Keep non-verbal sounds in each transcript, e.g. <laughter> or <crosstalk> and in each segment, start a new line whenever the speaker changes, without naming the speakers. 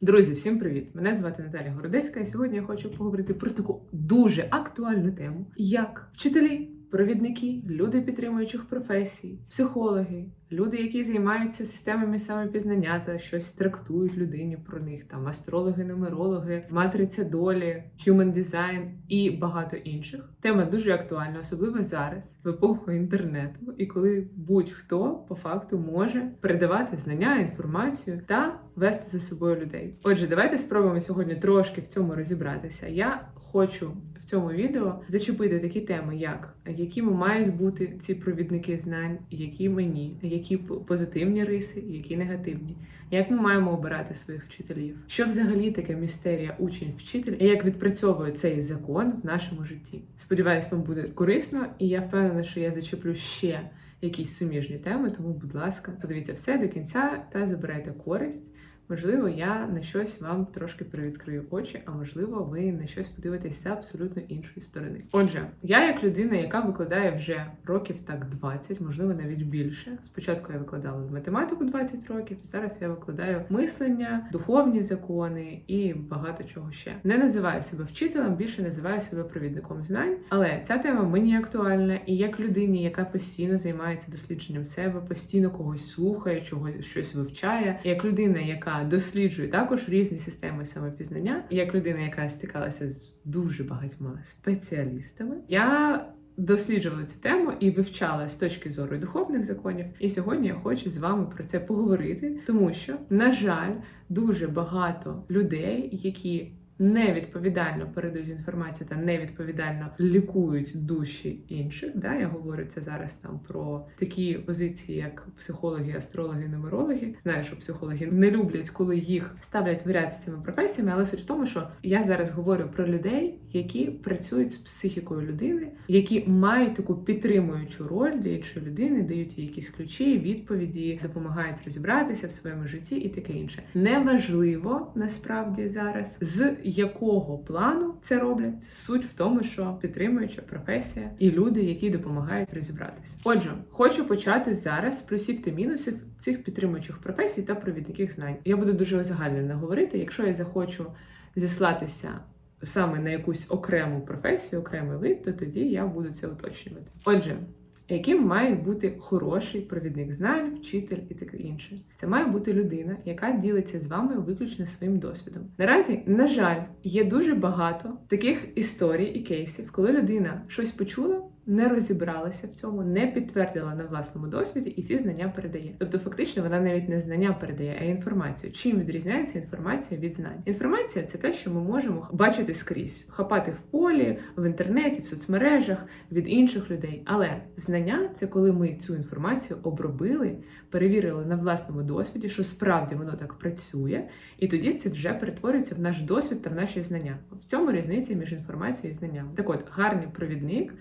Друзі, всім привіт! Мене звати Наталя Городецька, і сьогодні я хочу поговорити про таку дуже актуальну тему, як вчителі, провідники, люди підтримуючих професій, психологи, люди, які займаються системами самопізнання та щось трактують людині про них, там астрологи, нумерологи, матриця долі, human design і багато інших. Тема дуже актуальна, особливо зараз, в епоху інтернету, і коли будь-хто по факту може передавати знання, інформацію та вести за собою людей. Отже, давайте спробуємо сьогодні трошки в цьому розібратися. Я хочу в цьому відео зачепити такі теми, як якими мають бути ці провідники знань, які мені, які п- позитивні риси, які негативні. Як ми маємо обирати своїх вчителів? Що взагалі таке містерія учень-вчитель, і як відпрацьовує цей закон в нашому житті? Сподіваюсь, вам буде корисно, і я впевнена, що я зачеплю ще якісь суміжні теми. Тому, будь ласка, подивіться все до кінця та забирайте користь. Можливо, я на щось вам трошки привідкрию очі, а можливо, ви на щось подивитесь з абсолютно іншої сторони. Отже, я як людина, яка викладає вже років так 20, можливо, навіть більше. Спочатку я викладала математику 20 років, зараз я викладаю мислення, духовні закони і багато чого ще. Не називаю себе вчителем, більше називаю себе провідником знань. Але ця тема мені актуальна, і як людині, яка постійно займається дослідженням себе, постійно когось слухає, чогось щось вивчає, як людина, яка досліджує також різні системи самопізнання, як людина, яка стикалася з дуже багатьма спеціалістами, я досліджувала цю тему і вивчала з точки зору духовних законів. І сьогодні я хочу з вами про це поговорити, тому що, на жаль, дуже багато людей, які невідповідально передають інформацію та невідповідально лікують душі інших. Да, я говорю це зараз там про такі позиції, як психологи, астрологи, нумерологи. Знаю, що психологи не люблять, коли їх ставлять в ряд з цими професіями, але суть в тому, що я зараз говорю про людей, які працюють з психікою людини, які мають таку підтримуючу роль для іншої людини, дають їй якісь ключі, відповіді, допомагають розібратися в своєму житті і таке інше. Неважливо насправді зараз з якого плану це роблять. Суть в тому, що підтримуюча професія і люди, які допомагають розібратися. Отже, хочу почати зараз плюсів та мінусів цих підтримуючих професій та провідників знань. Я буду дуже узагальнено говорити. Якщо я захочу зіслатися саме на якусь окрему професію, окремий вид, то тоді я буду це уточнювати. Отже. Яким має бути хороший провідник знань, вчитель і таке інше? Це має бути людина, яка ділиться з вами виключно своїм досвідом. Наразі, на жаль, є дуже багато таких історій і кейсів, коли людина щось почула, не розібралася в цьому, не підтвердила на власному досвіді і ці знання передає. Тобто, фактично, вона навіть не знання передає, а інформацію. Чим відрізняється інформація від знань? Інформація це те, що ми можемо бачити скрізь, хапати в полі, в інтернеті, в соцмережах від інших людей. Але знання це коли ми цю інформацію обробили, перевірили на власному досвіді, що справді воно так працює, і тоді це вже перетворюється в наш досвід та в наші знання. В цьому різниця між інформацією і знанням. Так от, гарний провідник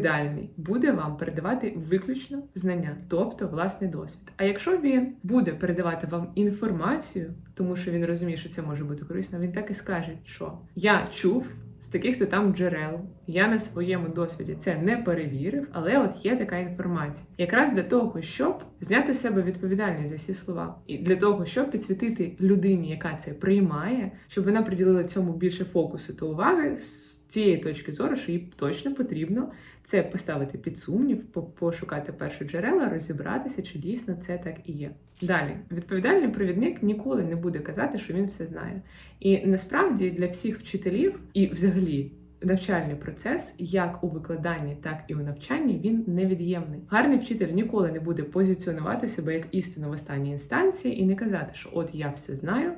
відповідальний буде вам передавати виключно знання, тобто власний досвід. А якщо він буде передавати вам інформацію, тому що він розуміє, що це може бути корисно, він так і скаже, що я чув. З таких то там джерел я на своєму досвіді це не перевірив, але от є така інформація. Якраз для того, щоб зняти з себе відповідальність за ці слова, і для того, щоб підсвітити людині, яка це приймає, щоб вона приділила цьому більше фокусу та уваги з цієї точки зору, що їй точно потрібно це поставити під сумнів, пошукати перші джерела, розібратися, чи дійсно це так і є. Далі, відповідальний провідник ніколи не буде казати, що він все знає. І насправді для всіх вчителів і взагалі. Навчальний процес, як у викладанні, так і у навчанні, він невід'ємний. Гарний вчитель ніколи не буде позиціонувати себе як істину в останній інстанції і не казати, що от я все знаю,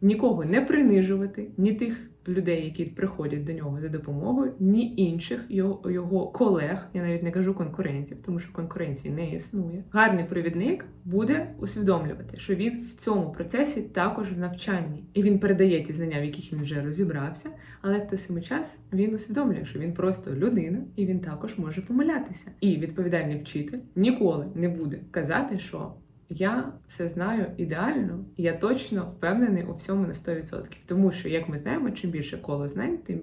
нікого не принижувати, ні тих людей, які приходять до нього за допомогою, ні інших його, його колег, я навіть не кажу конкурентів, тому що конкуренції не існує. Гарний провідник буде усвідомлювати, що він в цьому процесі також в навчанні, і він передає ті знання, в яких він вже розібрався, але в той самий час він усвідомлює, що він просто людина, і він також може помилятися. І відповідальний вчитель ніколи не буде казати, що я все знаю ідеально, і я точно впевнений у всьому на 100%. Тому що, як ми знаємо, чим більше коло знань, тим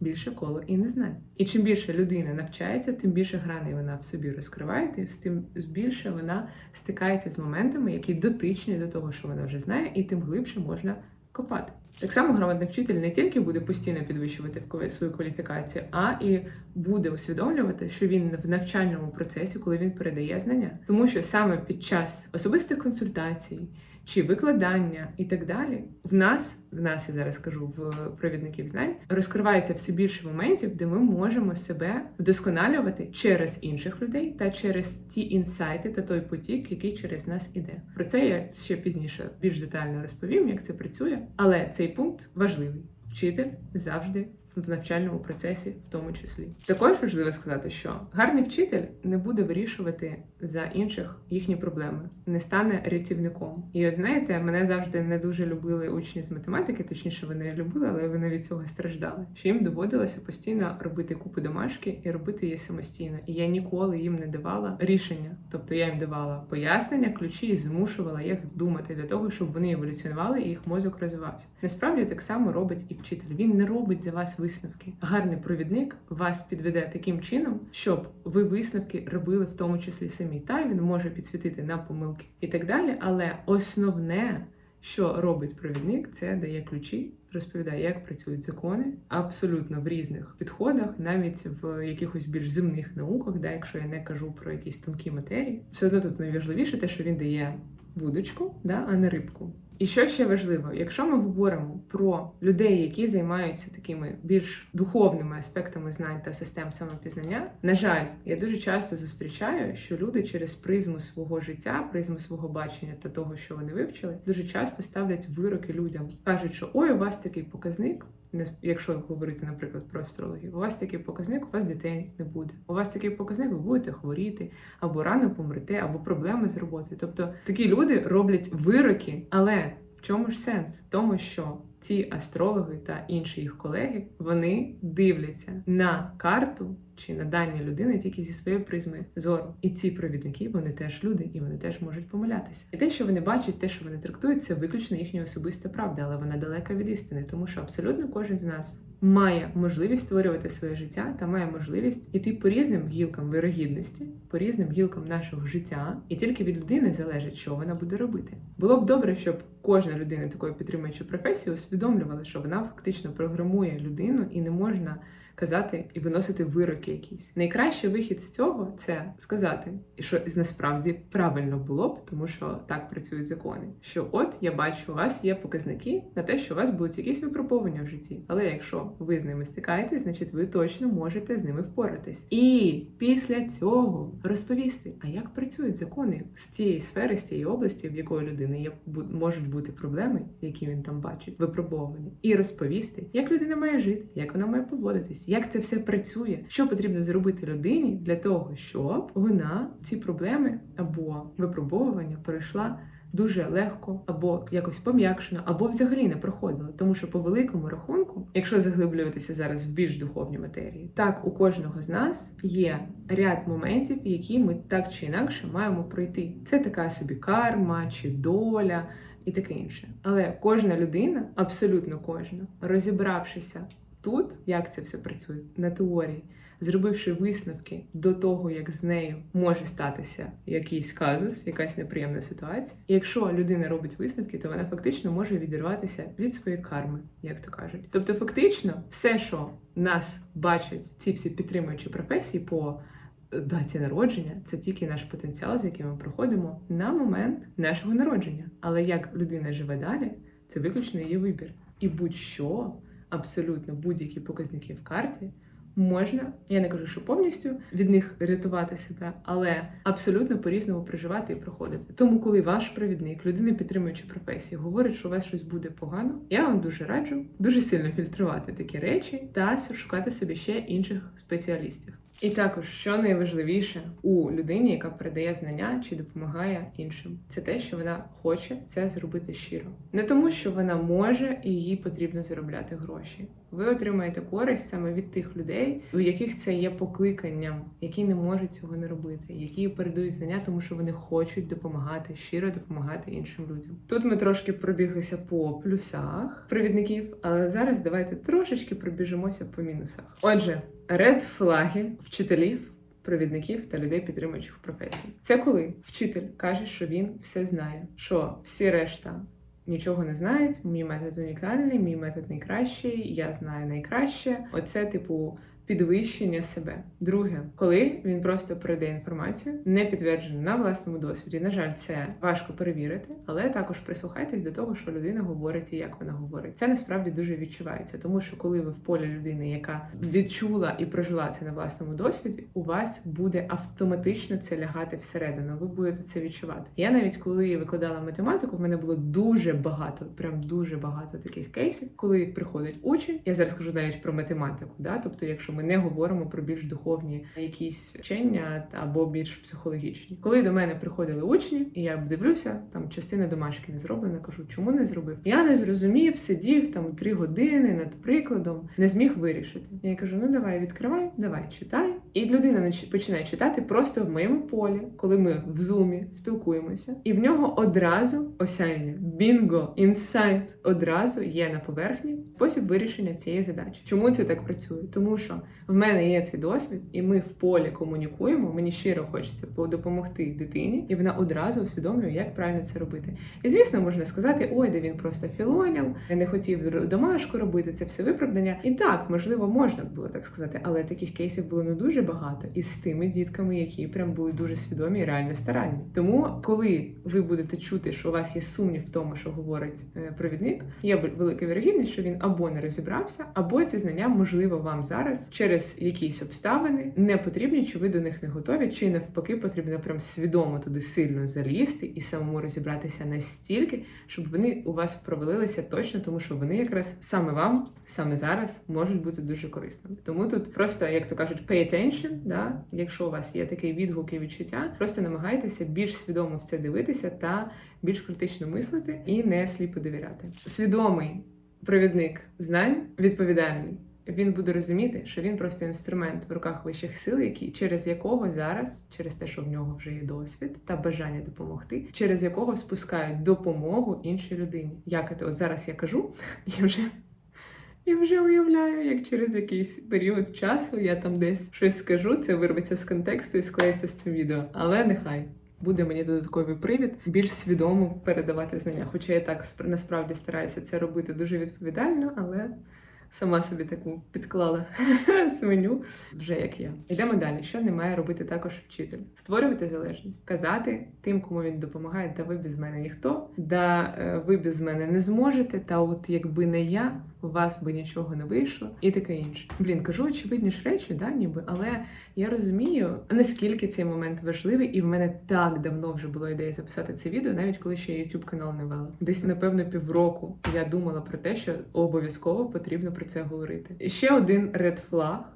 більше коло і не знань. І чим більше людина навчається, тим більше граней вона в собі розкриває, і тим більше вона стикається з моментами, які дотичні до того, що вона вже знає, і тим глибше можна копати. Так само грамотний вчитель не тільки буде постійно підвищувати свою кваліфікацію, а і буде усвідомлювати, що він в навчальному процесі, коли він передає знання, тому що саме під час особистих консультацій чи викладання і так далі, в нас, в нас я зараз кажу в провідників знань, розкривається все більше моментів, де ми можемо себе вдосконалювати через інших людей та через ті інсайти та той потік, який через нас іде. Про це я ще пізніше більш детально розповім, як це працює. Але цей пункт важливий. Вчитель завжди в навчальному процесі, в тому числі. Також важливо сказати, що гарний вчитель не буде вирішувати за інших їхні проблеми, не стане рятівником. І от знаєте, мене завжди не дуже любили учні з математики, точніше, вони любили, але вони від цього страждали. Що їм доводилося постійно робити купу домашки і робити її самостійно. І я ніколи їм не давала рішення. Тобто я їм давала пояснення, ключі і змушувала їх думати для того, щоб вони еволюціонували і їх мозок розвивався. Насправді так само робить і вчитель. Він не робить за вас висновки. Гарний провідник вас підведе таким чином, щоб ви висновки робили в тому числі самі. Та він може підсвітити на помилки і так далі. Але основне, що робить провідник, це дає ключі, розповідає, як працюють закони, абсолютно в різних підходах, навіть в якихось більш земних науках, да, якщо я не кажу про якісь тонкі матерії, все одно тут найважливіше те, що він дає вудочку, да, а не рибку. І що ще важливо, якщо ми говоримо про людей, які займаються такими більш духовними аспектами знань та систем самопізнання, на жаль, я дуже часто зустрічаю, що люди через призму свого життя, призму свого бачення та того, що вони вивчили, дуже часто ставлять вироки людям, кажуть, що ой, у вас такий показник. Якщо говорити, наприклад, про астрологію, у вас такий показник, у вас дітей не буде. У вас такий показник, ви будете хворіти, або рано помрете, або проблеми з роботою. Тобто такі люди роблять вироки, але в чому ж сенс? В тому, що ці астрологи та інші їх колеги вони дивляться на карту чи на дані людини тільки зі своєї призми зору. І ці провідники вони теж люди, і вони теж можуть помилятися. І те, що вони бачать, те, що вони трактують, це виключно їхня особиста правда, але вона далека від істини, тому що абсолютно кожен з нас. Має можливість створювати своє життя та має можливість іти по різним гілкам вирогідності, по різним гілкам нашого життя, і тільки від людини залежить, що вона буде робити. Було б добре, щоб кожна людина такої підтримуючої професії усвідомлювала, що вона фактично програмує людину і не можна казати і виносити вироки якісь. Найкращий вихід з цього це сказати, і що насправді правильно було б, тому що так працюють закони. Що от я бачу, у вас є показники на те, що у вас будуть якісь випробування в житті. Але якщо ви з ними стикаєтесь, значить ви точно можете з ними впоратись. І після цього розповісти, а як працюють закони з цієї сфери, з цієї області, в якої людини є можуть бути проблеми, які він там бачить, випробовані, і розповісти, як людина має жити, як вона має поводитись, як це все працює, що потрібно зробити людині для того, щоб вона ці проблеми або випробовування перейшла. Дуже легко або якось пом'якшено, або взагалі не проходила. Тому що по великому рахунку, якщо заглиблюватися зараз в більш духовні матерії, так у кожного з нас є ряд моментів, які ми так чи інакше маємо пройти. Це така собі карма чи доля. І таке інше. Але кожна людина, абсолютно кожна, розібравшися тут, як це все працює на теорії, зробивши висновки до того, як з нею може статися якийсь казус, якась неприємна ситуація. І якщо людина робить висновки, то вона фактично може відірватися від своєї карми, як то кажуть. Тобто, фактично, все, що нас бачать ці всі підтримуючі професії по даті народження, це тільки наш потенціал, з яким ми проходимо на момент нашого народження. Але як людина живе далі, це виключно її вибір. І будь-що, абсолютно будь-які показники в карті. Можна, я не кажу, що повністю від них рятувати себе, але абсолютно по-різному проживати і проходити. Тому, коли ваш провідник, людина підтримуючи професії, говорить, що у вас щось буде погано, я вам дуже раджу дуже сильно фільтрувати такі речі та шукати собі ще інших спеціалістів. І також, що найважливіше у людині, яка передає знання чи допомагає іншим, це те, що вона хоче це зробити щиро, не тому, що вона може і їй потрібно заробляти гроші. Ви отримаєте користь саме від тих людей, у яких це є покликанням, які не можуть цього не робити, які передають знання, тому що вони хочуть допомагати, щиро допомагати іншим людям. Тут ми трошки пробіглися по плюсах провідників, але зараз давайте трошечки пробіжимося по мінусах. Отже, ред флаги вчителів. Провідників та людей підтримуючих професій. Це коли вчитель каже, що він все знає, що всі решта нічого не знають. Мій метод унікальний, мій метод найкращий, я знаю найкраще. Оце, типу, підвищення себе. Друге, коли він просто передає інформацію, не підтверджену на власному досвіді. На жаль, це важко перевірити, але також прислухайтесь до того, що людина говорить і як вона говорить. Це насправді дуже відчувається, тому що коли ви в полі людини, яка відчула і прожила це на власному досвіді, у вас буде автоматично це лягати всередину. Ви будете це відчувати. Я навіть коли викладала математику, в мене було дуже багато, прям дуже багато таких кейсів, коли приходить учень. Я зараз кажу навіть про математику, да, тобто, якщо ми не говоримо про більш духовні якісь вчення або більш психологічні. Коли до мене приходили учні, і я дивлюся, там частина домашки не зроблена, кажу, чому не зробив? Я не зрозумів, сидів там три години над прикладом, не зміг вирішити. Я кажу: ну давай відкривай, давай читай. І людина починає читати просто в моєму полі, коли ми в зумі спілкуємося, і в нього одразу осяяння, бінго, інсайт одразу є на поверхні спосіб вирішення цієї задачі. Чому це так працює? Тому що в мене є цей досвід, і ми в полі комунікуємо. Мені щиро хочеться по- допомогти дитині, і вона одразу усвідомлює, як правильно це робити. І звісно, можна сказати, ой, де він просто філоніл, не хотів домашку робити, це все виправдання. І так, можливо, можна було так сказати, але таких кейсів було не дуже багато і з тими дітками, які прям були дуже свідомі і реально старанні. Тому, коли ви будете чути, що у вас є сумнів в тому, що говорить е, провідник, є велика вірогідність, що він або не розібрався, або ці знання можливо вам зараз через якісь обставини не потрібні, чи ви до них не готові, чи навпаки потрібно прям свідомо туди сильно залізти і самому розібратися настільки, щоб вони у вас провалилися точно, тому що вони якраз саме вам, саме зараз можуть бути дуже корисними. Тому тут просто, як то кажуть, pay attention, да? якщо у вас є такий відгук і відчуття, просто намагайтеся більш свідомо в це дивитися та більш критично мислити і не сліпо довіряти. Свідомий провідник знань відповідальний. Він буде розуміти, що він просто інструмент в руках вищих сил, який через якого зараз, через те, що в нього вже є досвід та бажання допомогти, через якого спускають допомогу іншій людині. Як це от зараз я кажу, і вже. І вже уявляю, як через якийсь період часу я там десь щось скажу, це вирветься з контексту і склеїться з цим відео. Але нехай буде мені додатковий привід більш свідомо передавати знання. Хоча я так насправді стараюся це робити дуже відповідально, але сама собі таку підклала <laughs> свиню, вже як я. Йдемо далі. Що не має робити також вчитель? Створювати залежність, казати тим, кому він допомагає, та ви без мене ніхто, да е, ви без мене не зможете. Та от якби не я, у вас би нічого не вийшло, і таке інше. Блін, кажу очевидні ж речі, да, ніби, але я розумію, наскільки цей момент важливий, і в мене так давно вже була ідея записати це відео, навіть коли ще YouTube канал не вела. Десь напевно півроку я думала про те, що обов'язково потрібно про це говорити. Ще один ред флаг.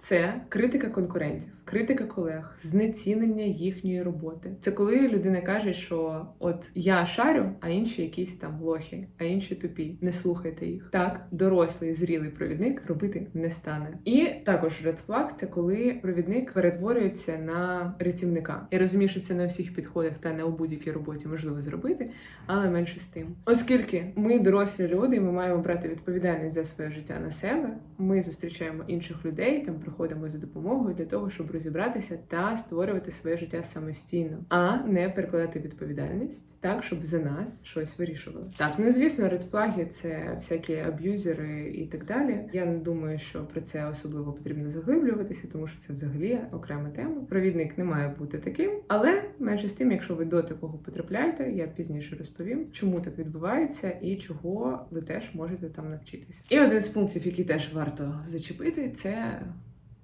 Це критика конкурентів, критика колег, знецінення їхньої роботи. Це коли людина каже, що от я шарю, а інші якісь там лохи, а інші тупі. Не слухайте їх. Так, дорослий, зрілий провідник робити не стане. І також red flag – це коли провідник перетворюється на рятівника. Я розумію, що це на всіх підходах та не у будь-якій роботі можливо зробити, але менше з тим. Оскільки ми дорослі люди, ми маємо брати відповідальність за своє життя на себе. Ми зустрічаємо інших людей, там приходимо за допомогою для того, щоб розібратися та створювати своє життя самостійно, а не перекладати відповідальність так, щоб за нас щось вирішували. Так, ну звісно, редфлаги це всякі аб'юзери і так далі. Я не думаю, що про це особливо потрібно заглиблюватися, тому що це взагалі окрема тема. Провідник не має бути таким, але менше з тим, якщо ви до такого потрапляєте, я пізніше розповім, чому так відбувається і чого ви теж можете там навчитися. І один з пунктів, який теж варто зачепити, це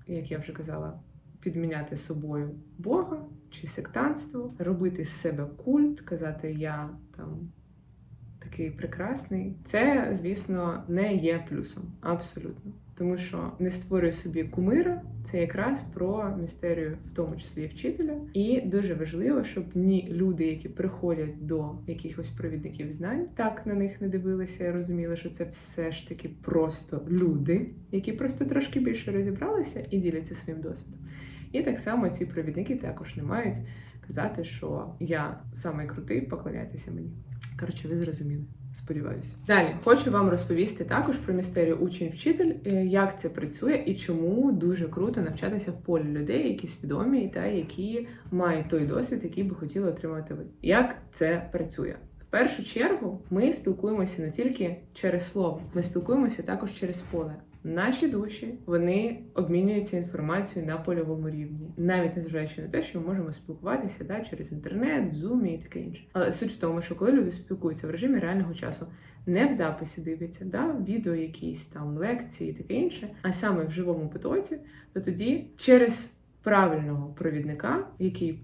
як я вже казала, підміняти собою Бога чи сектантство, робити з себе культ, казати я там такий прекрасний. Це, звісно, не є плюсом. Абсолютно. Тому що не створює собі кумира, це якраз про містерію, в тому числі вчителя. І дуже важливо, щоб ні люди, які приходять до якихось провідників знань, так на них не дивилися і розуміли, що це все ж таки просто люди, які просто трошки більше розібралися і діляться своїм досвідом. І так само ці провідники також не мають казати, що я самий крутий, поклоняйтеся мені. Коротше, ви зрозуміли. Сподіваюся. Далі хочу вам розповісти також про містерію учень-вчитель, е, як це працює і чому дуже круто навчатися в полі людей, які свідомі та які мають той досвід, який би хотіли отримати ви. Як це працює? В першу чергу ми спілкуємося не тільки через слово, ми спілкуємося також через поле. Наші душі вони обмінюються інформацією на польовому рівні, навіть незважаючи на те, що ми можемо спілкуватися да, через інтернет, в зумі і таке інше. Але суть в тому, що коли люди спілкуються в режимі реального часу, не в записі дивляться, да, відео, якісь там лекції і таке інше, а саме в живому потоці, то тоді через правильного провідника, який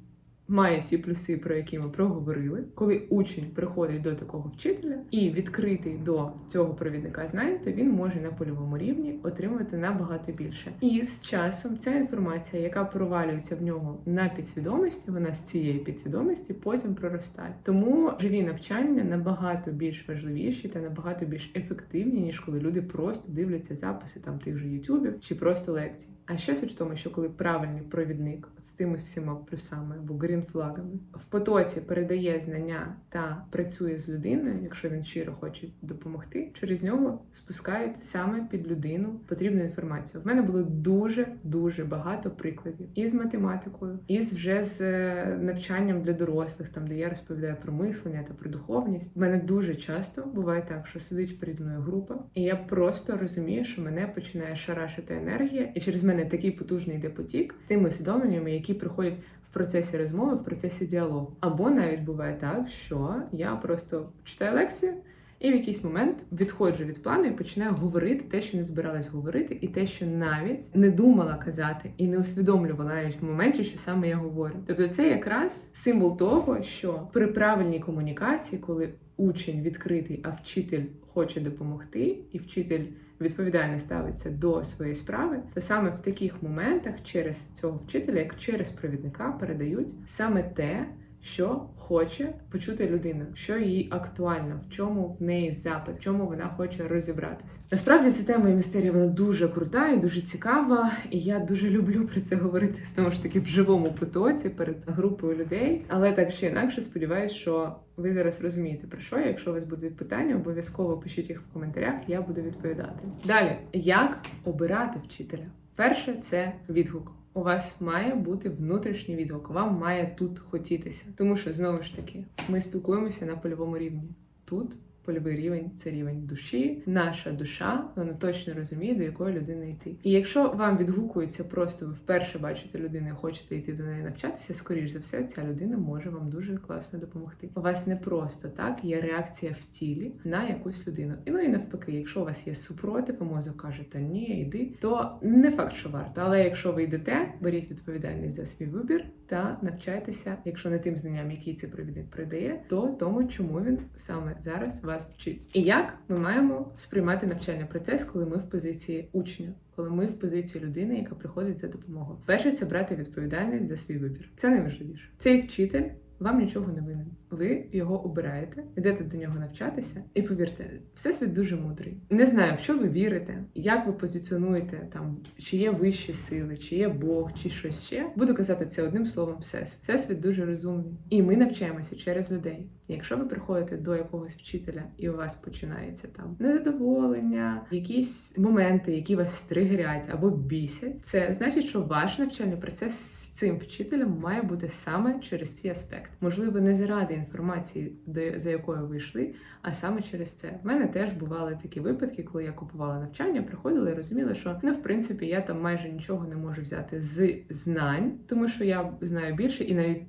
має ті плюси, про які ми проговорили, коли учень приходить до такого вчителя і відкритий до цього провідника знань, то він може на польовому рівні отримувати набагато більше. І з часом ця інформація, яка провалюється в нього на підсвідомості, вона з цієї підсвідомості потім проростає. Тому живі навчання набагато більш важливіші та набагато більш ефективні, ніж коли люди просто дивляться записи там тих же ютубів чи просто лекцій. А ще суть в тому, що коли правильний провідник з тими всіма плюсами або грінфлагами в потоці передає знання та працює з людиною, якщо він щиро хоче допомогти, через нього спускають саме під людину потрібну інформацію. В мене було дуже дуже багато прикладів і з математикою, і вже з е, навчанням для дорослих, там де я розповідаю про мислення та про духовність. В мене дуже часто буває так, що сидить переді мною група, і я просто розумію, що мене починає шарашити енергія, і через мене такий потужний йде потік з тими усвідомленнями, які приходять в процесі розмови, в процесі діалогу. Або навіть буває так, що я просто читаю лекцію. І в якийсь момент відходжу від плану і починаю говорити те, що не збиралась говорити, і те, що навіть не думала казати, і не усвідомлювала навіть в моменті, що саме я говорю. Тобто, це якраз символ того, що при правильній комунікації, коли учень відкритий, а вчитель хоче допомогти, і вчитель відповідально ставиться до своєї справи, то саме в таких моментах через цього вчителя, як через провідника, передають саме те, що хоче почути людина, що їй актуально, в чому в неї запит, в чому вона хоче розібратися. Насправді ця тема і містерія вона дуже крута і дуже цікава, і я дуже люблю про це говорити знову ж таки в живому потоці перед групою людей. Але так чи інакше, сподіваюся, що ви зараз розумієте про що. Якщо у вас будуть питання, обов'язково пишіть їх в коментарях, я буду відповідати. Далі, як обирати вчителя? Перше це відгук. У вас має бути внутрішній відгук, вам має тут хотітися. Тому що знову ж таки ми спілкуємося на польовому рівні. Тут польовий рівень це рівень душі. Наша душа вона точно розуміє, до якої людини йти. І якщо вам відгукується, просто ви вперше бачите людину і хочете йти до неї навчатися, скоріш за все, ця людина може вам дуже класно допомогти. У вас не просто так є реакція в тілі на якусь людину. І ну і навпаки, якщо у вас є супротив, а мозок каже, та ні, йди, то не факт, що варто. Але якщо ви йдете, беріть відповідальність за свій вибір та навчайтеся, якщо не тим знанням, які цей провідник придає, то тому, чому він саме зараз вас вчить. І як ми маємо сприймати навчальний процес, коли ми в позиції учня, коли ми в позиції людини, яка приходить за допомогою. Перше це брати відповідальність за свій вибір. Це найважливіше. Цей вчитель. Вам нічого не винен. Ви його обираєте, йдете до нього навчатися, і повірте, всесвіт дуже мудрий. Не знаю, в що ви вірите, як ви позиціонуєте там, чи є вищі сили, чи є Бог, чи щось ще. Буду казати це одним словом, всесвіт. Всесвіт дуже розумний. І ми навчаємося через людей. Якщо ви приходите до якогось вчителя і у вас починається там незадоволення, якісь моменти, які вас тригерять або бісять, це значить, що ваш навчальний процес цим вчителем має бути саме через ці аспекти. Можливо, не заради інформації, за якою ви йшли, а саме через це. В мене теж бували такі випадки, коли я купувала навчання, приходила і розуміла, що ну, в принципі я там майже нічого не можу взяти з знань, тому що я знаю більше і навіть.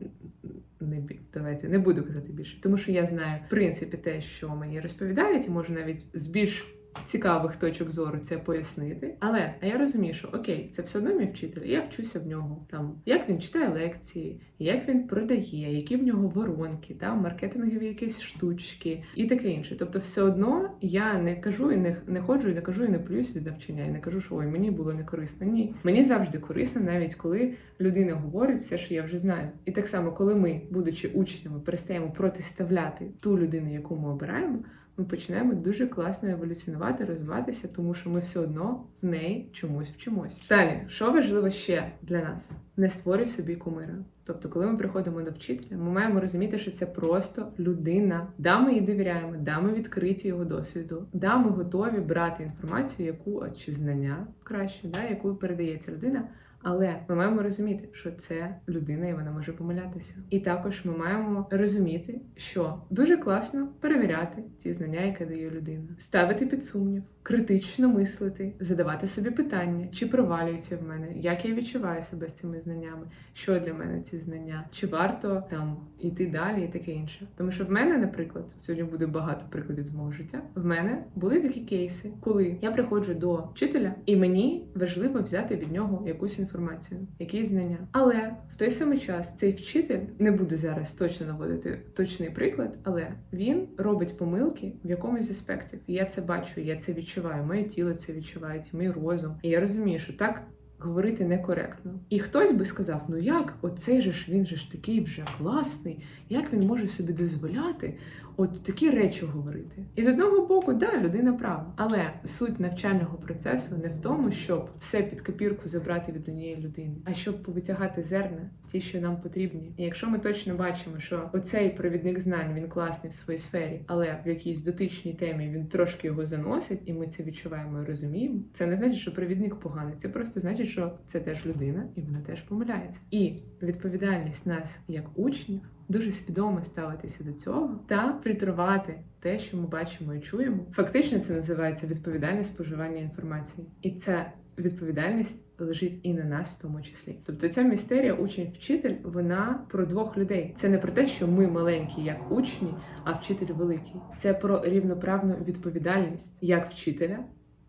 Не давайте не буду казати більше, тому що я знаю в принципі те, що мені розповідають, і можу навіть з більш цікавих точок зору це пояснити. Але а я розумію, що окей, це все одно мій вчитель, я вчуся в нього там, як він читає лекції, як він продає, які в нього воронки, там маркетингові якісь штучки і таке інше. Тобто, все одно я не кажу і не, не ходжу, і не кажу, і не плююсь від навчання, і не кажу, що ой, мені було не корисно. Ні, мені завжди корисно, навіть коли людина говорить все, що я вже знаю. І так само, коли ми, будучи учнями, перестаємо протиставляти ту людину, яку ми обираємо. Ми починаємо дуже класно еволюціонувати, розвиватися, тому що ми все одно в неї чомусь вчимось. Далі, що важливо ще для нас? Не створюй собі кумира. Тобто, коли ми приходимо до вчителя, ми маємо розуміти, що це просто людина. Да, ми їй довіряємо, да, ми відкриті його досвіду, да, ми готові брати інформацію, яку чи знання краще, да, яку передається людина. Але ми маємо розуміти, що це людина, і вона може помилятися. І також ми маємо розуміти, що дуже класно перевіряти ті знання, які дає людина, ставити під сумнів, критично мислити, задавати собі питання, чи провалюється в мене, як я відчуваю себе з цими знаннями, що для мене ці знання, чи варто там іти далі і таке інше. Тому що в мене, наприклад, сьогодні буде багато прикладів з мого життя. В мене були такі кейси, коли я приходжу до вчителя, і мені важливо взяти від нього якусь інформацію, якісь знання. Але в той самий час цей вчитель не буду зараз точно наводити точний приклад, але він робить помилки в якомусь з аспектів. І я це бачу, я це відчуваю. Моє тіло це відчуває, мій розум. І я розумію, що так. Говорити некоректно, і хтось би сказав: ну як, оцей же ж він же ж такий вже класний, як він може собі дозволяти от такі речі говорити? І з одного боку, да, людина права, але суть навчального процесу не в тому, щоб все під копірку забрати від однієї людини, а щоб повитягати зерна, ті, що нам потрібні. І якщо ми точно бачимо, що оцей провідник знань він класний в своїй сфері, але в якійсь дотичній темі він трошки його заносить, і ми це відчуваємо і розуміємо. Це не значить, що провідник поганий, це просто значить, що це теж людина, і вона теж помиляється. І відповідальність нас як учнів. Дуже свідомо ставитися до цього та фільтрувати те, що ми бачимо і чуємо. Фактично, це називається відповідальність споживання інформації, і ця відповідальність лежить і на нас, в тому числі. Тобто, ця містерія учень-вчитель, вона про двох людей. Це не про те, що ми маленькі як учні, а вчитель великий. Це про рівноправну відповідальність як вчителя.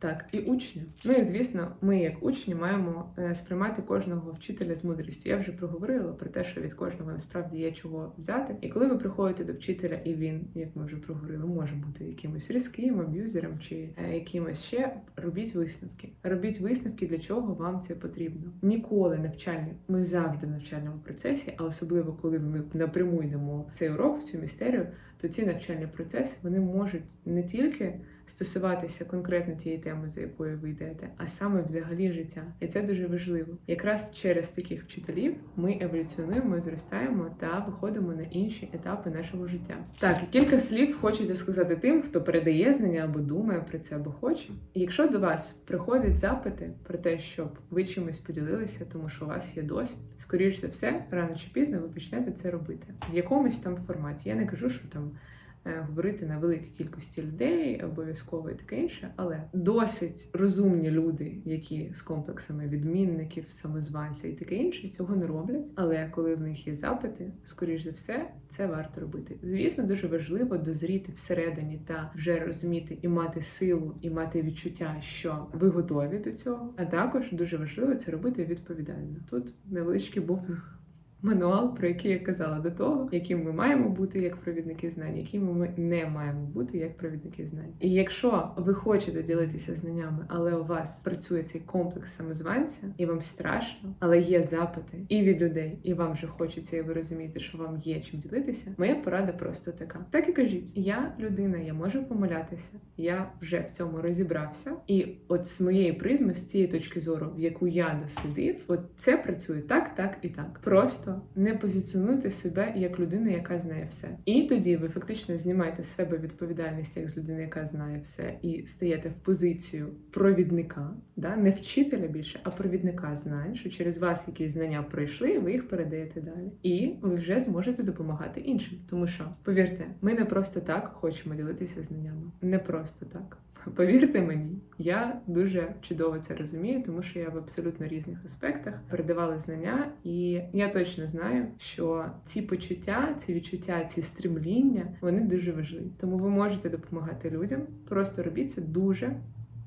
Так, і учня. Ну і звісно, ми, як учні, маємо е, сприймати кожного вчителя з мудрістю. Я вже проговорила про те, що від кожного насправді є чого взяти. І коли ви приходите до вчителя, і він, як ми вже проговорили, може бути якимось різким, аб'юзером чи е, якимось ще, робіть висновки. Робіть висновки, для чого вам це потрібно. Ніколи навчальні, ми завжди в навчальному процесі, а особливо коли ми напряму йдемо цей урок, в цю містерію, то ці навчальні процеси вони можуть не тільки стосуватися конкретно тієї теми, за якою ви йдете, а саме взагалі життя. І це дуже важливо. Якраз через таких вчителів ми еволюціонуємо, зростаємо та виходимо на інші етапи нашого життя. Так, кілька слів хочеться сказати тим, хто передає знання або думає про це, або хоче. Якщо до вас приходять запити про те, щоб ви чимось поділилися, тому що у вас є досвід, скоріш за все, рано чи пізно ви почнете це робити в якомусь там форматі. Я не кажу, що там говорити на великій кількості людей обов'язково і таке інше, але досить розумні люди, які з комплексами відмінників, самозванця і таке інше, цього не роблять. Але коли в них є запити, скоріш за все, це варто робити. Звісно, дуже важливо дозріти всередині та вже розуміти і мати силу, і мати відчуття, що ви готові до цього. А також дуже важливо це робити відповідально. Тут невеличкий був мануал, про який я казала до того, яким ми маємо бути як провідники знань, якими ми не маємо бути як провідники знань. І якщо ви хочете ділитися знаннями, але у вас працює цей комплекс самозванця, і вам страшно, але є запити і від людей, і вам вже хочеться, і ви розумієте, що вам є чим ділитися. Моя порада просто така: так і кажіть, я людина, я можу помилятися, я вже в цьому розібрався, і от з моєї призми, з цієї точки зору, в яку я дослідив, от це працює так, так і так. Просто не позиціонуйте себе як людину, яка знає все. І тоді ви фактично знімаєте з себе відповідальність як з людини, яка знає все, і стаєте в позицію провідника, да? не вчителя більше, а провідника знань, що через вас якісь знання пройшли, ви їх передаєте далі. І ви вже зможете допомагати іншим. Тому що, повірте, ми не просто так хочемо ділитися знаннями. Не просто так. Повірте мені, я дуже чудово це розумію, тому що я в абсолютно різних аспектах передавала знання, і я точно знаю, що ці почуття, ці відчуття, ці стремління вони дуже важливі. Тому ви можете допомагати людям. Просто робіть це дуже,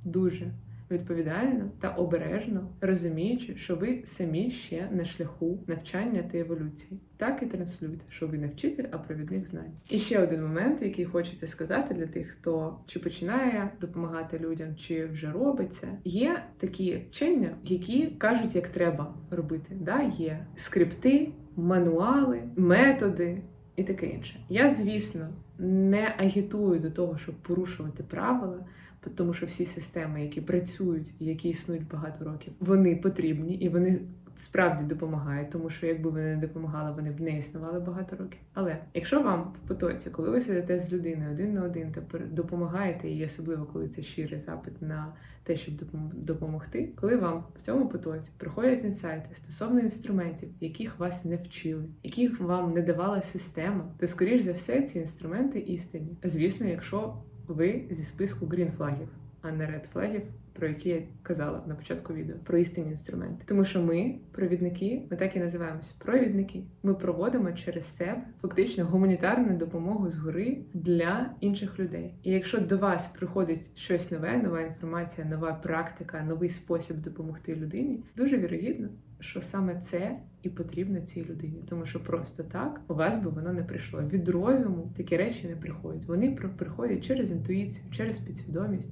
дуже відповідально та обережно, розуміючи, що ви самі ще на шляху навчання та еволюції. Так і транслюйте, що ви не вчитель, а провідник знань. І ще один момент, який хочеться сказати для тих, хто чи починає допомагати людям, чи вже робить це. Є такі вчення, які кажуть, як треба робити. Да? Є скрипти, мануали, методи. І таке інше. Я, звісно, не агітую до того, щоб порушувати правила, тому що всі системи, які працюють і які існують багато років, вони потрібні і вони справді допомагає, тому що якби вони не допомагали, вони б не існували багато років. Але якщо вам в потоці, коли ви сидите з людиною один на один та допомагаєте, і особливо коли це щирий запит на те, щоб допом- допомогти, коли вам в цьому потоці приходять інсайти стосовно інструментів, яких вас не вчили, яких вам не давала система, то скоріш за все ці інструменти істинні. Звісно, якщо ви зі списку грін-флагів, а не ред-флагів, про які я казала на початку відео, про істинні інструменти. Тому що ми, провідники, ми так і називаємося провідники. Ми проводимо через себе фактично гуманітарну допомогу згори для інших людей. І якщо до вас приходить щось нове, нова інформація, нова практика, новий спосіб допомогти людині, дуже вірогідно, що саме це і потрібно цій людині, тому що просто так у вас би воно не прийшло. Від розуму такі речі не приходять. Вони приходять через інтуїцію, через підсвідомість,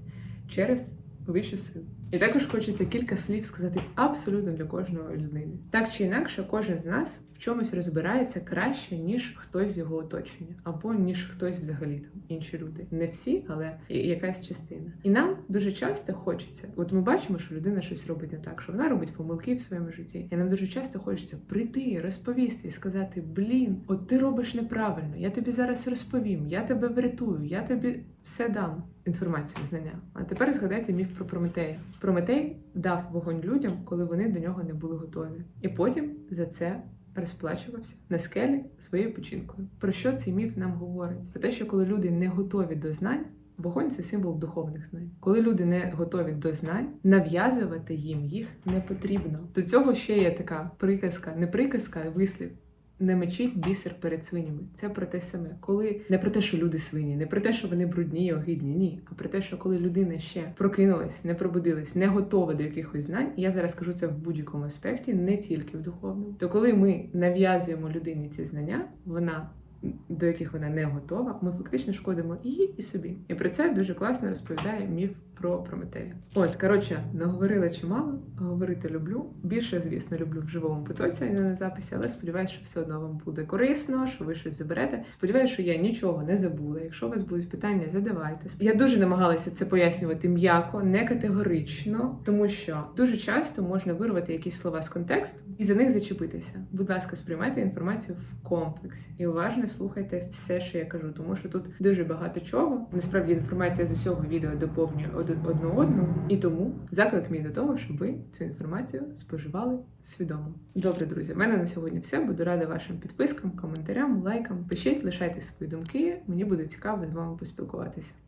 через вищу силу. І також хочеться кілька слів сказати абсолютно для кожної людини. Так чи інакше, кожен з нас в чомусь розбирається краще, ніж хтось з його оточення, або ніж хтось взагалі там інші люди. Не всі, але якась частина. І нам дуже часто хочеться. От ми бачимо, що людина щось робить не так, що вона робить помилки в своєму житті. І нам дуже часто хочеться прийти, розповісти і сказати: Блін, от ти робиш неправильно, я тобі зараз розповім, я тебе врятую, я тобі все дам. Інформацію, знання. А тепер згадайте міф про Прометея. Прометей дав вогонь людям, коли вони до нього не були готові. І потім за це розплачувався на скелі своєю печінкою. Про що цей міф нам говорить? Про те, що коли люди не готові до знань. Вогонь це символ духовних знань. Коли люди не готові до знань, нав'язувати їм їх не потрібно. До цього ще є така приказка, не приказка, а вислів. Не мечіть бісер перед свинями. Це про те саме. Коли не про те, що люди свині, не про те, що вони брудні і огидні, ні, а про те, що коли людина ще прокинулась, не пробудилась, не готова до якихось знань, я зараз кажу це в будь-якому аспекті, не тільки в духовному. То коли ми нав'язуємо людині ці знання, вона до яких вона не готова, ми фактично шкодимо їй, і собі. І про це дуже класно розповідає міф про Прометея. От, коротше, наговорила чимало, говорити люблю. Більше, звісно, люблю в живому потоці, а не на записі, але сподіваюся, що все одно вам буде корисно, що ви щось заберете. Сподіваюся, що я нічого не забула. Якщо у вас будуть питання, задавайте. Я дуже намагалася це пояснювати м'яко, не категорично, тому що дуже часто можна вирвати якісь слова з контексту і за них зачепитися. Будь ласка, сприймайте інформацію в комплексі і уважно слухайте все, що я кажу, тому що тут дуже багато чого. Насправді інформація з усього відео доповнює один одну одну, і тому заклик мій до того, щоб ви цю інформацію споживали свідомо. Добре, друзі, в мене на сьогодні все. Буду рада вашим підпискам, коментарям, лайкам. Пишіть, лишайте свої думки. Мені буде цікаво з вами поспілкуватися.